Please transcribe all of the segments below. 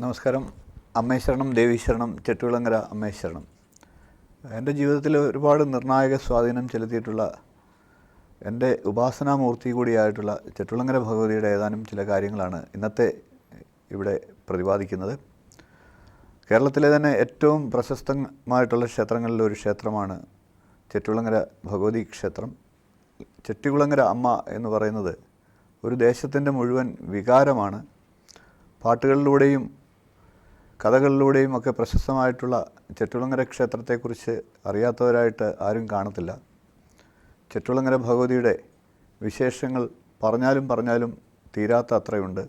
നമസ്കാരം. അമ്മേശ്വരണം ദേവീശ്വരണം ചെട്ടുവിളങ്ങര അമ്മേശ്വരണം. എന്റെ ജീവിതത്തിൽ ഒരുപാട് നിർണായക സ്വാധീനം ചെലുത്തിയിട്ടുള്ള എന്റെ ഉപാസനാമൂർത്തി കൂടിയായിട്ടുള്ള ചെട്ടുവിളങ്ങര ഭഗവതിയുടെ ഏതാനും ചില കാര്യങ്ങളാണ് ഇന്നത്തെ ഇവിടെ പ്രതിപാദിക്കുന്നത്. കേരളത്തിലെ തന്നെ ഏറ്റവും പ്രശസ്തമായിട്ടുള്ള ക്ഷേത്രങ്ങളിലെ ഒരു ക്ഷേത്രമാണ് ചെട്ടുവിളങ്ങര ഭഗവതി ക്ഷേത്രം. ചെട്ടികുളങ്ങര അമ്മ എന്ന് പറയുന്നത് ഒരു ദേശത്തിന്റെ മുഴുവൻ വികാരമാണ്. പാട്ടുകളിലൂടെയും കഥകളിലൂടെയും ഒക്കെ പ്രശസ്തമായിട്ടുള്ള ചെറ്റുളങ്ങര ക്ഷേത്രത്തെക്കുറിച്ച് അറിയാത്തവരായിട്ട് ആരും കാണത്തില്ല. ചെറ്റുളങ്ങര ഭഗവതിയുടെ വിശേഷങ്ങൾ പറഞ്ഞാലും പറഞ്ഞാലും തീരാത്ത അത്രയുണ്ട്.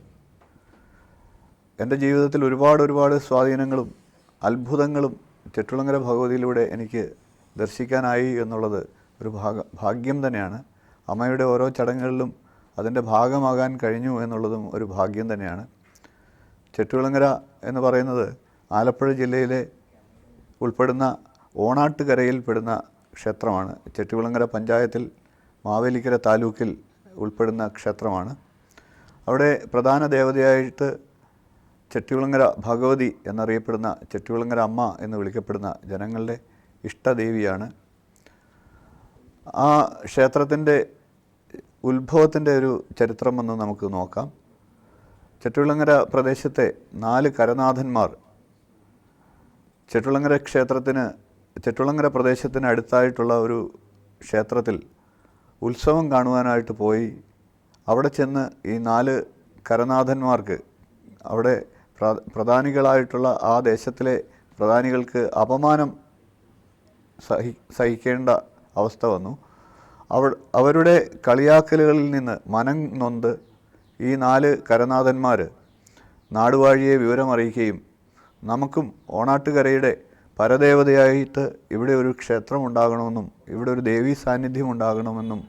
എന്റെ ജീവിതത്തിൽ ഒരുപാട് ഒരുപാട് സ്വാധീനങ്ങളും അത്ഭുതങ്ങളും ചെറ്റുളങ്ങര ഭഗവതിയിലൂടെ എനിക്ക് ദർശിക്കാനായി എന്നുള്ളത് ഒരു ഭാഗ ഭാഗ്യം തന്നെയാണ്. അമ്മയുടെ ഓരോ ചടങ്ങുകളിലും അതിന്റെ ഭാഗമാകാൻ കഴിഞ്ഞു എന്നുള്ളതും ഒരു ഭാഗ്യം തന്നെയാണ്. ചെട്ടുവിളങ്ങര എന്ന് പറയുന്നത് ആലപ്പുഴ ജില്ലയിലെ ഉൾപ്പെടുന്ന ഓണാട്ടുകരയിൽ പെടുന്ന ക്ഷേത്രമാണ്. ചെട്ടുവിളങ്ങര പഞ്ചായത്തിൽ മാവേലിക്കര താലൂക്കിൽ ഉൾപ്പെടുന്ന ക്ഷേത്രമാണ്. അവിടെ പ്രധാന ദേവതയായിട്ട് ചെട്ടികുളങ്ങര ഭഗവതി എന്നറിയപ്പെടുന്ന ചെട്ടികുളങ്ങര അമ്മ എന്ന് വിളിക്കപ്പെടുന്ന ജനങ്ങളുടെ ഇഷ്ടദേവിയാണ്. ആ ക്ഷേത്രത്തിന്റെ ഉത്ഭവത്തിന്റെ ഒരു ചരിത്രം ഒന്ന് നമുക്ക് നോക്കാം. ചെട്ടുവിളങ്ങര പ്രദേശത്തെ നാല് കരനാഥന്മാർ ചെട്ടുളങ്ങര ക്ഷേത്രത്തിന് ചെട്ടുളങ്ങര പ്രദേശത്തിന് അടുത്തായിട്ടുള്ള ഒരു ക്ഷേത്രത്തിൽ ഉത്സവം കാണുവാനായിട്ട് പോയി. അവിടെ ചെന്ന് ഈ നാല് കരനാഥന്മാർക്ക് അവിടെ പ്ര- പ്രധാനികളായിട്ടുള്ള ആ ദേശത്തിലെ പ്രധാനികൾക്ക് അപമാനം സഹി സഹിക്കേണ്ട അവസ്ഥ വന്നു. അവ അവരുടെ കളിയാക്കലുകളിൽ നിന്ന് മനം നൊന്ത് ഈ നാല് കരനാഥന്മാർ നാടുവാഴിയെ വിവരമറിയിക്കുകയും നമുക്കും ഓണാട്ടുകരയുടെ പരദേവതയായിട്ട് ഇവിടെ ഒരു ക്ഷേത്രം ഉണ്ടാകണമെന്നും ഇവിടെ ഒരു ദേവീ സാന്നിധ്യം ഉണ്ടാകണമെന്നും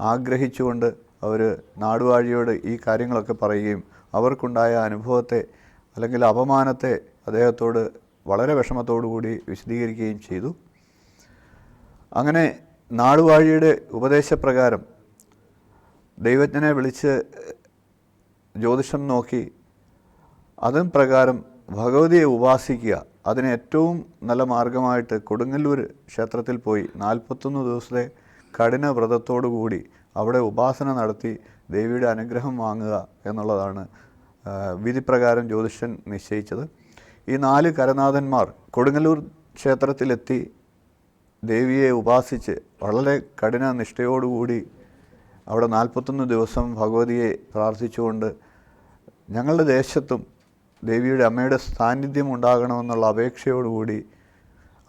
ആഗ്രഹിച്ചുകൊണ്ട് അവർ നാടുവാഴിയോട് ഈ കാര്യങ്ങളൊക്കെ പറയുകയും അവർക്കുണ്ടായ അനുഭവത്തെ അല്ലെങ്കിൽ അപമാനത്തെ അദ്ദേഹത്തോട് വളരെ കൂടി വിശദീകരിക്കുകയും ചെയ്തു. അങ്ങനെ നാടുവാഴിയുടെ ഉപദേശപ്രകാരം ദൈവജ്ഞനെ വിളിച്ച് ജ്യോതിഷം നോക്കി അതും പ്രകാരം ഭഗവതിയെ ഉപാസിക്കുക. അതിന് ഏറ്റവും നല്ല മാർഗമായിട്ട് കൊടുങ്ങല്ലൂർ ക്ഷേത്രത്തിൽ പോയി നാൽപ്പത്തൊന്ന് ദിവസത്തെ കഠിന വ്രതത്തോടു കൂടി അവിടെ ഉപാസന നടത്തി ദേവിയുടെ അനുഗ്രഹം വാങ്ങുക എന്നുള്ളതാണ് വിധിപ്രകാരം ജ്യോതിഷൻ നിശ്ചയിച്ചത്. ഈ നാല് കരനാഥന്മാർ കൊടുങ്ങല്ലൂർ ക്ഷേത്രത്തിലെത്തി ദേവിയെ ഉപാസിച്ച് വളരെ കഠിന നിഷ്ഠയോടുകൂടി അവിടെ നാൽപ്പത്തൊന്ന് ദിവസം ഭഗവതിയെ പ്രാർത്ഥിച്ചുകൊണ്ട് ഞങ്ങളുടെ ദേശത്തും ദേവിയുടെ അമ്മയുടെ സാന്നിധ്യം ഉണ്ടാകണമെന്നുള്ള അപേക്ഷയോടുകൂടി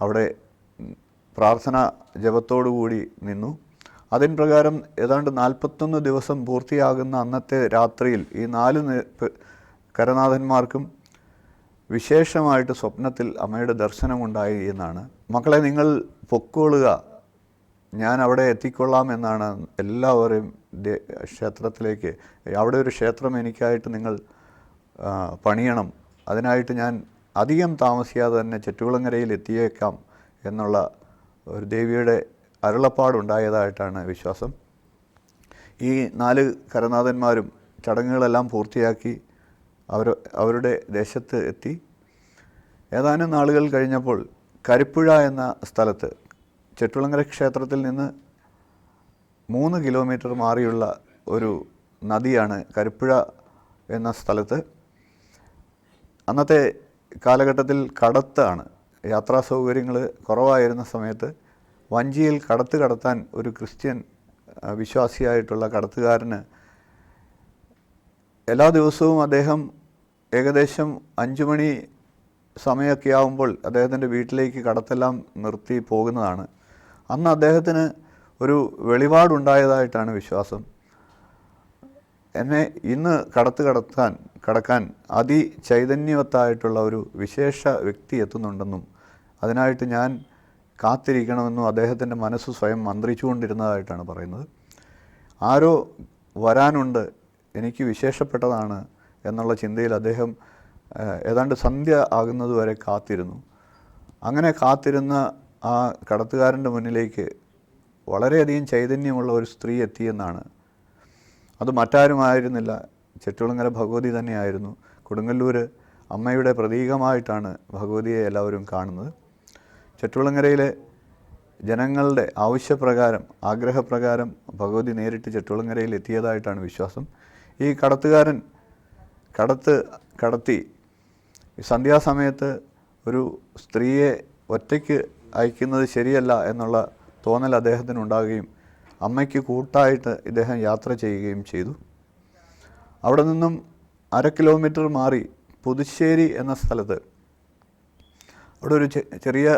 അവിടെ പ്രാർത്ഥന ജപത്തോടുകൂടി നിന്നു. അതിൻ പ്രകാരം ഏതാണ്ട് നാൽപ്പത്തൊന്ന് ദിവസം പൂർത്തിയാകുന്ന അന്നത്തെ രാത്രിയിൽ ഈ നാല് കരനാഥന്മാർക്കും വിശേഷമായിട്ട് സ്വപ്നത്തിൽ അമ്മയുടെ ദർശനമുണ്ടായി എന്നാണ്. മക്കളെ നിങ്ങൾ പൊക്കോളുക. ഞാൻ അവിടെ എത്തിക്കൊള്ളാം എന്നാണ് എല്ലാവരെയും ക്ഷേത്രത്തിലേക്ക് അവിടെ ഒരു ക്ഷേത്രം എനിക്കായിട്ട് നിങ്ങൾ പണിയണം. അതിനായിട്ട് ഞാൻ അധികം താമസിയാതെ തന്നെ ചെറ്റുകുളങ്ങരയിൽ എത്തിയേക്കാം എന്നുള്ള ഒരു ദേവിയുടെ അരുളപ്പാടുണ്ടായതായിട്ടാണ് വിശ്വാസം. ഈ നാല് കരനാഥന്മാരും ചടങ്ങുകളെല്ലാം പൂർത്തിയാക്കി അവർ അവരുടെ ദേശത്ത് എത്തി. ഏതാനും നാളുകൾ കഴിഞ്ഞപ്പോൾ കരിപ്പുഴ എന്ന സ്ഥലത്ത് ചെട്ടുളങ്ങര ക്ഷേത്രത്തിൽ നിന്ന് മൂന്ന് കിലോമീറ്റർ മാറിയുള്ള ഒരു നദിയാണ് കരിപ്പുഴ എന്ന സ്ഥലത്ത്. അന്നത്തെ കാലഘട്ടത്തിൽ കടത്താണ്. യാത്രാ സൗകര്യങ്ങൾ കുറവായിരുന്ന സമയത്ത് വഞ്ചിയിൽ കടത്ത് കടത്താൻ ഒരു ക്രിസ്ത്യൻ വിശ്വാസിയായിട്ടുള്ള കടത്തുകാരന് എല്ലാ ദിവസവും അദ്ദേഹം ഏകദേശം അഞ്ചു മണി സമയമൊക്കെ ആകുമ്പോൾ അദ്ദേഹത്തിന്റെ വീട്ടിലേക്ക് കടത്തെല്ലാം നിർത്തി പോകുന്നതാണ്. അന്ന് അദ്ദേഹത്തിന് ഒരു വെളിപാടുണ്ടായതായിട്ടാണ് വിശ്വാസം. എന്നെ ഇന്ന് കടത്ത് കടത്താൻ കടക്കാൻ അതിചൈതന്യവത്തായിട്ടുള്ള ഒരു വിശേഷ വ്യക്തി എത്തുന്നുണ്ടെന്നും അതിനായിട്ട് ഞാൻ കാത്തിരിക്കണമെന്നും അദ്ദേഹത്തിന്റെ മനസ്സ് സ്വയം മന്ത്രിച്ചുകൊണ്ടിരുന്നതായിട്ടാണ് പറയുന്നത്. ആരോ വരാനുണ്ട് എനിക്ക് വിശേഷപ്പെട്ടതാണ് എന്നുള്ള ചിന്തയിൽ അദ്ദേഹം ഏതാണ്ട് സന്ധ്യ ആകുന്നതുവരെ കാത്തിരുന്നു. അങ്ങനെ കാത്തിരുന്ന ആ കടത്തുകാരന്റെ മുന്നിലേക്ക് വളരെയധികം ചൈതന്യമുള്ള ഒരു സ്ത്രീ എത്തിയെന്നാണ്. അത് മറ്റാരുമായിരുന്നില്ല. ചെട്ടുളങ്ങര ഭഗവതി തന്നെയായിരുന്നു. കൊടുങ്ങല്ലൂർ അമ്മയുടെ പ്രതീകമായിട്ടാണ് ഭഗവതിയെ എല്ലാവരും കാണുന്നത്. ചെട്ടുളങ്ങരയിലെ ജനങ്ങളുടെ ആവശ്യപ്രകാരം ആഗ്രഹപ്രകാരം ഭഗവതി നേരിട്ട് ചെട്ടുളങ്ങരയിൽ എത്തിയതായിട്ടാണ് വിശ്വാസം. ഈ കടത്തുകാരൻ കടത്ത് കടത്തി സന്ധ്യാസമയത്ത് ഒരു സ്ത്രീയെ ഒറ്റയ്ക്ക് അയക്കുന്നത് ശരിയല്ല എന്നുള്ള തോന്നൽ അദ്ദേഹത്തിനുണ്ടാകുകയും അമ്മയ്ക്ക് കൂട്ടായിട്ട് ഇദ്ദേഹം യാത്ര ചെയ്യുകയും ചെയ്തു. അവിടെ നിന്നും അര കിലോമീറ്റർ മാറി പുതുശ്ശേരി എന്ന സ്ഥലത്ത് അവിടെ ഒരു ചെറിയ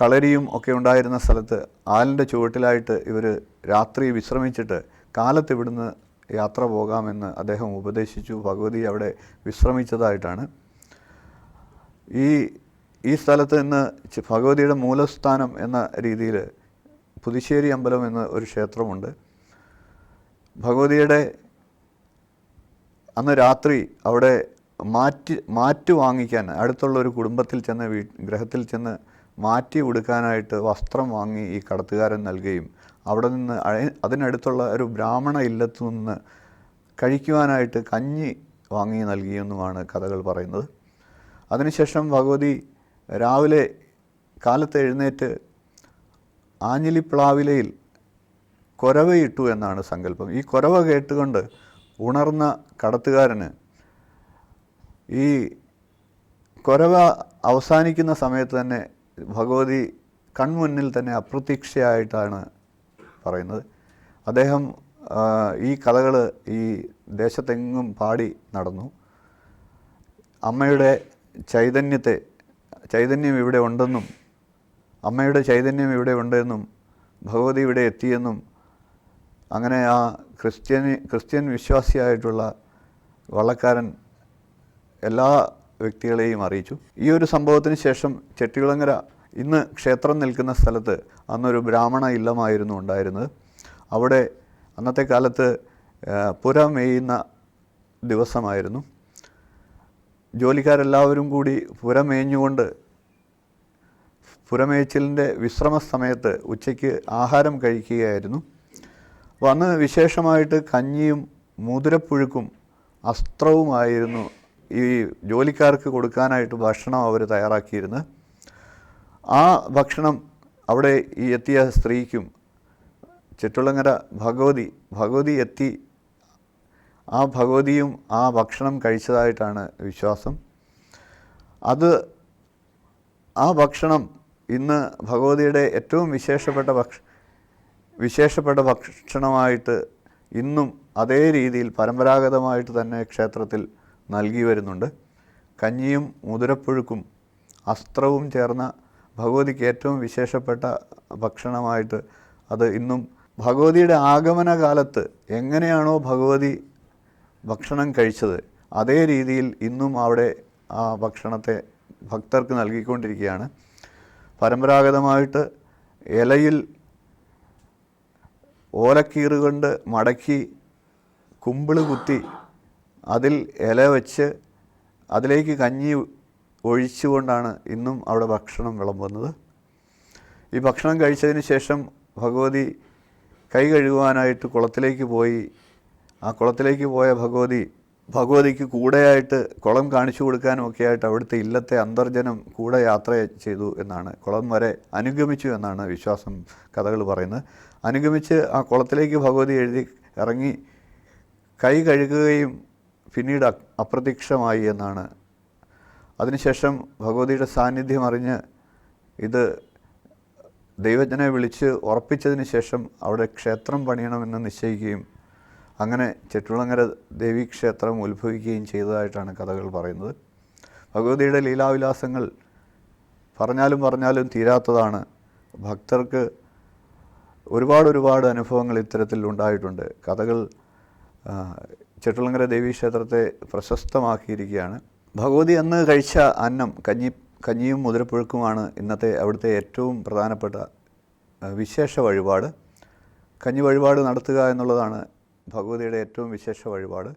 കളരിയും ഒക്കെ ഉണ്ടായിരുന്ന സ്ഥലത്ത് ആലിന്റെ ചുവട്ടിലായിട്ട് ഇവർ രാത്രി വിശ്രമിച്ചിട്ട് കാലത്ത് ഇവിടുന്ന് യാത്ര പോകാമെന്ന് അദ്ദേഹം ഉപദേശിച്ചു. ഭഗവതി അവിടെ വിശ്രമിച്ചതായിട്ടാണ്. ഈ ഈ സ്ഥലത്ത് നിന്ന് ചി- ഭഗവതിയുടെ മൂലസ്ഥാനം എന്ന രീതിയിൽ പുതുശ്ശേരി അമ്പലം എന്ന ഒരു ക്ഷേത്രമുണ്ട്. ഭഗവതിയുടെ അന്ന് രാത്രി അവിടെ മാറ്റി മാറ്റ് വാങ്ങിക്കാൻ അടുത്തുള്ള ഒരു കുടുംബത്തിൽ ചെന്ന് വീ ഗ്രഹത്തിൽ ചെന്ന് മാറ്റി ഉടുക്കാനായിട്ട് വസ്ത്രം വാങ്ങി ഈ കടത്തുകാരൻ നൽകുകയും അവിടെ നിന്ന് അതിനടുത്തുള്ള ഒരു ബ്രാഹ്മണ ഇല്ലത്തു നിന്ന് കഴിക്കുവാനായിട്ട് കഞ്ഞി വാങ്ങി നൽകിയെന്നുമാണ് കഥകൾ പറയുന്നത്. അതിനുശേഷം ഭഗവതി രാവിലെ കാലത്ത് എഴുന്നേറ്റ് ആഞ്ഞിലിപ്ലാവിലയിൽ കൊരവയിട്ടു എന്നാണ് സങ്കല്പം. ഈ കൊരവ കേട്ടുകൊണ്ട് ഉണർന്ന കടത്തുകാരന് ഈ കൊരവ അവസാനിക്കുന്ന സമയത്ത് തന്നെ ഭഗവതി കൺമുന്നിൽ തന്നെ അപ്രതീക്ഷയായിട്ടാണ് പറയുന്നത്. അദ്ദേഹം ഈ കഥകൾ ഈ ദേശത്തെങ്ങും പാടി നടന്നു. അമ്മയുടെ ചൈതന്യത്തെ ചൈതന്യം ഇവിടെ ഉണ്ടെന്നും അമ്മയുടെ ചൈതന്യം ഇവിടെ ഉണ്ടെന്നും ഭഗവതി ഇവിടെ എത്തിയെന്നും അങ്ങനെ ആ ക്രിസ്ത്യനി ക്രിസ്ത്യൻ വിശ്വാസിയായിട്ടുള്ള വള്ളക്കാരൻ എല്ലാ വ്യക്തികളെയും അറിയിച്ചു. ഈ ഒരു സംഭവത്തിന് ശേഷം ചെട്ടികുളങ്ങര ഇന്ന് ക്ഷേത്രം നിൽക്കുന്ന സ്ഥലത്ത് അന്നൊരു ബ്രാഹ്മണ ഇല്ലമായിരുന്നു ഉണ്ടായിരുന്നത്. അവിടെ അന്നത്തെ കാലത്ത് പുര മേയുന്ന ദിവസമായിരുന്നു. ജോലിക്കാരെല്ലാവരും കൂടി പുരമേഞ്ഞുകൊണ്ട് പുരമേച്ചിലിന്റെ വിശ്രമ സമയത്ത് ഉച്ചയ്ക്ക് ആഹാരം കഴിക്കുകയായിരുന്നു. വന്ന് വിശേഷമായിട്ട് കഞ്ഞിയും മുതിരപ്പുഴുക്കും അസ്ത്രവുമായിരുന്നു ഈ ജോലിക്കാർക്ക് കൊടുക്കാനായിട്ട് ഭക്ഷണം അവർ തയ്യാറാക്കിയിരുന്നത്. ആ ഭക്ഷണം അവിടെ ഈ എത്തിയ സ്ത്രീക്കും ചെറ്റുളങ്ങര ഭഗവതി ഭഗവതി എത്തി ആ ഭഗവതിയും ആ ഭക്ഷണം കഴിച്ചതായിട്ടാണ് വിശ്വാസം. അത് ആ ഭക്ഷണം ഇന്ന് ഭഗവതിയുടെ ഏറ്റവും വിശേഷപ്പെട്ട ഭക്ഷ വിശേഷപ്പെട്ട ഭക്ഷണമായിട്ട് ഇന്നും അതേ രീതിയിൽ പരമ്പരാഗതമായിട്ട് തന്നെ ക്ഷേത്രത്തിൽ നൽകി വരുന്നുണ്ട്. കഞ്ഞിയും മുതിരപ്പുഴുക്കും അസ്ത്രവും ചേർന്ന ഭഗവതിക്ക് ഏറ്റവും വിശേഷപ്പെട്ട ഭക്ഷണമായിട്ട് അത് ഇന്നും ഭഗവതിയുടെ ആഗമന കാലത്ത് എങ്ങനെയാണോ ഭഗവതി ഭക്ഷണം കഴിച്ചത്. അതേ രീതിയിൽ ഇന്നും അവിടെ ആ ഭക്ഷണത്തെ ഭക്തർക്ക് നൽകിക്കൊണ്ടിരിക്കുകയാണ്. പരമ്പരാഗതമായിട്ട് ഇലയിൽ ഓലക്കീറ് കൊണ്ട് മടക്കി കുമ്പിൾ കുത്തി അതിൽ ഇല വെച്ച് അതിലേക്ക് കഞ്ഞി ഒഴിച്ചുകൊണ്ടാണ് ഇന്നും അവിടെ ഭക്ഷണം വിളമ്പുന്നത്. ഈ ഭക്ഷണം കഴിച്ചതിന് ശേഷം ഭഗവതി കൈ കഴുകുവാനായിട്ട് കുളത്തിലേക്ക് പോയി ആ കുളത്തിലേക്ക് പോയ ഭഗവതി ഭഗവതിക്ക് കൂടെയായിട്ട് കുളം കാണിച്ചു കൊടുക്കാനും ഒക്കെ ആയിട്ട് അവിടുത്തെ ഇല്ലത്തെ അന്തർജനം കൂടെ യാത്ര ചെയ്തു എന്നാണ്. കുളം വരെ അനുഗമിച്ചു എന്നാണ് വിശ്വാസം കഥകൾ പറയുന്നത്. അനുഗമിച്ച് ആ കുളത്തിലേക്ക് ഭഗവതി എഴുതി ഇറങ്ങി കൈ കഴുകുകയും പിന്നീട് അപ്രത്യക്ഷമായി എന്നാണ്. അതിനുശേഷം ഭഗവതിയുടെ സാന്നിധ്യം അറിഞ്ഞ് ഇത് ദൈവജ്ഞനെ വിളിച്ച് ഉറപ്പിച്ചതിന് ശേഷം അവിടെ ക്ഷേത്രം പണിയണമെന്ന് നിശ്ചയിക്കുകയും അങ്ങനെ ചെട്ടുളങ്ങര ദേവീക്ഷേത്രം ഉത്ഭവിക്കുകയും ചെയ്തതായിട്ടാണ് കഥകൾ പറയുന്നത്. ഭഗവതിയുടെ ലീലാവിലാസങ്ങൾ പറഞ്ഞാലും പറഞ്ഞാലും തീരാത്തതാണ്. ഭക്തർക്ക് ഒരുപാട് ഒരുപാട് അനുഭവങ്ങൾ ഇത്തരത്തിൽ ഉണ്ടായിട്ടുണ്ട്. കഥകൾ ചെട്ടുളങ്ങര ദേവീക്ഷേത്രത്തെ പ്രശസ്തമാക്കിയിരിക്കുകയാണ്. ഭഗവതി അന്ന് കഴിച്ച അന്നം കഞ്ഞി കഞ്ഞിയും മുതിരപ്പുഴുക്കുമാണ് ഇന്നത്തെ അവിടുത്തെ ഏറ്റവും പ്രധാനപ്പെട്ട വിശേഷ വഴിപാട്. കഞ്ഞി വഴിപാട് നടത്തുക എന്നുള്ളതാണ് ഭഗവതിയുടെ ഏറ്റവും വിശേഷ വഴിപാട്